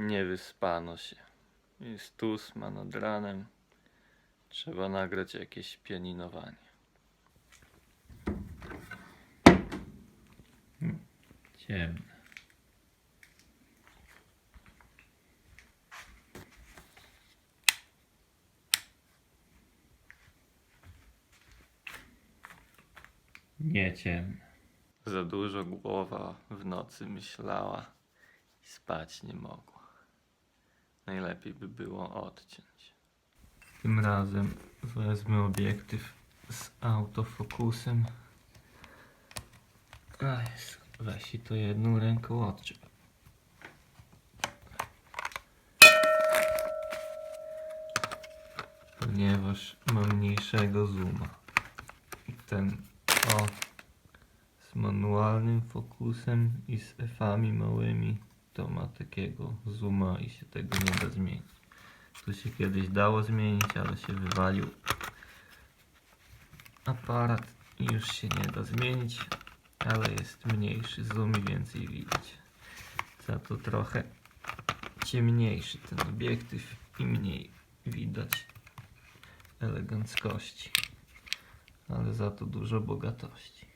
Nie wyspano się. Jest ósma nad ranem. Trzeba nagrać jakieś pianinowanie. Hmm, Ciemne. Nie ciemne. Za dużo głowa w nocy myślała i spać nie mogła. Najlepiej by było odciąć. Tym razem wezmę obiektyw z autofokusem. A jest, weź i to jedną ręką odczep. Ponieważ mam mniejszego zooma. Ten o z manualnym fokusem i z F-ami małymi to ma takiego zooma i się tego nie da zmienić. Tu się kiedyś dało zmienić, ale się wywalił aparat i już się nie da zmienić, ale jest mniejszy zoom i więcej widać. Za to trochę ciemniejszy ten obiektyw i mniej widać eleganckości, ale za to dużo bogatości.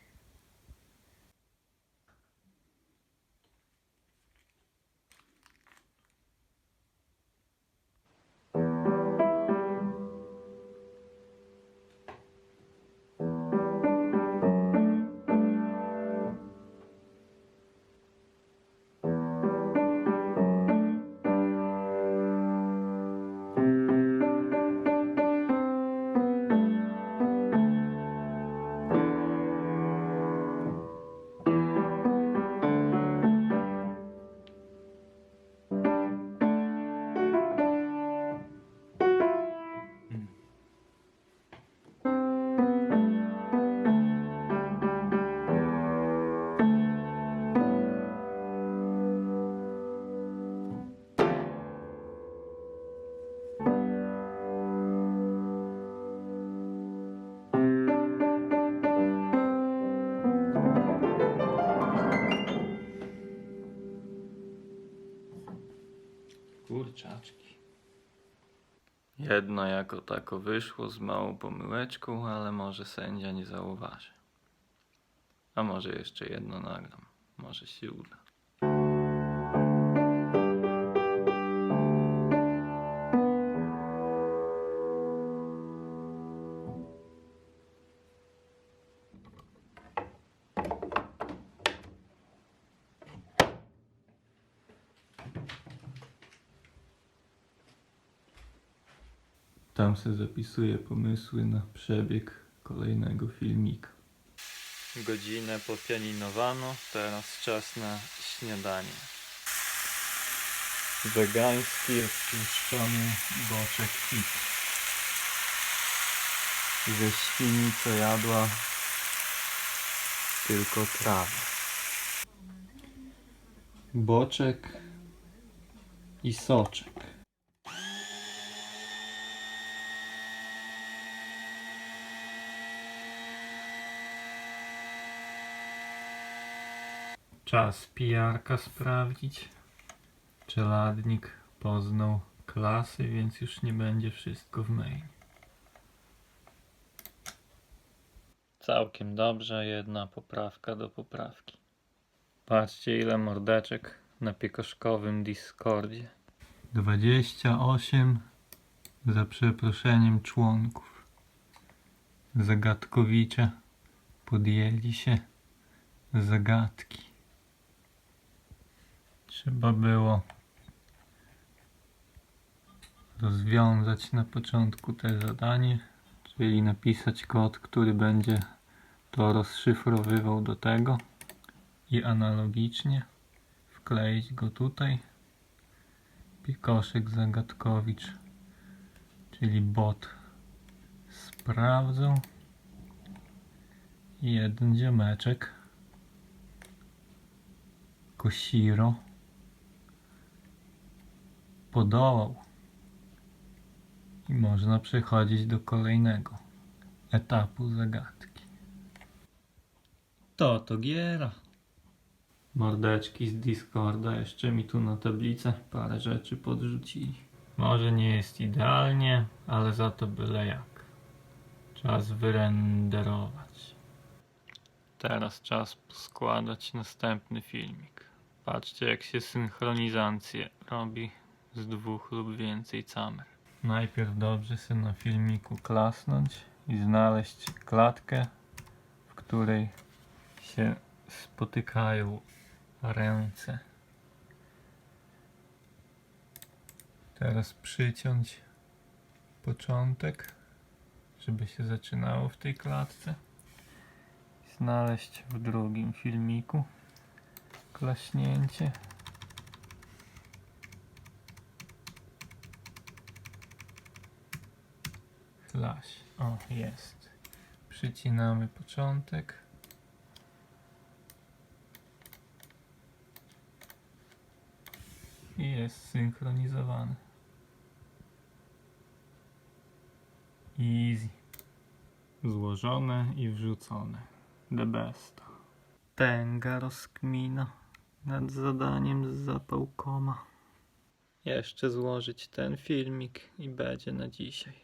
Jedno jako tako wyszło z małą pomyłeczką, ale może sędzia nie zauważy. A może jeszcze jedno nagram. Może się uda. Tam se zapisuję pomysły na przebieg kolejnego filmika. Godzinę popianinowano, teraz czas na śniadanie. Wegański odtłuszczony boczek hit. Ze świni co jadła tylko trawę. Boczek i soczek. Czas pijarka sprawdzić. Czeladnik poznał klasy, więc już nie będzie wszystko w main. Całkiem dobrze, jedna poprawka do poprawki. Patrzcie ile mordeczek na piekoszkowym Discordzie. 28 za przeproszeniem członków. Zagadkowicze podjęli się zagadki. Trzeba było rozwiązać na początku te zadanie, czyli napisać kod, który będzie to rozszyfrowywał do tego i analogicznie wkleić go tutaj. Piekoszek Zagadkowicz, czyli bot sprawdzał i jeden ziomeczek. Koshiro podołał i można przechodzić do kolejnego etapu zagadki. To to giera. Mordeczki z Discorda jeszcze mi tu na tablicę parę rzeczy podrzucili. Może nie jest idealnie, ale za to byle jak. Czas wyrenderować. Teraz czas składać następny filmik. Patrzcie jak się synchronizację robi z dwóch lub więcej kamer. Najpierw dobrze sobie na filmiku klasnąć i znaleźć klatkę, w której się spotykają ręce. Teraz przyciąć początek, żeby się zaczynało w tej klatce. Znaleźć w drugim filmiku klaśnięcie. Klaś. O, jest. Przycinamy początek. I jest synchronizowany. Easy. Złożone i wrzucone. The best. Tęga rozkmina nad zadaniem z zapałkoma. Jeszcze złożyć ten filmik i będzie na dzisiaj.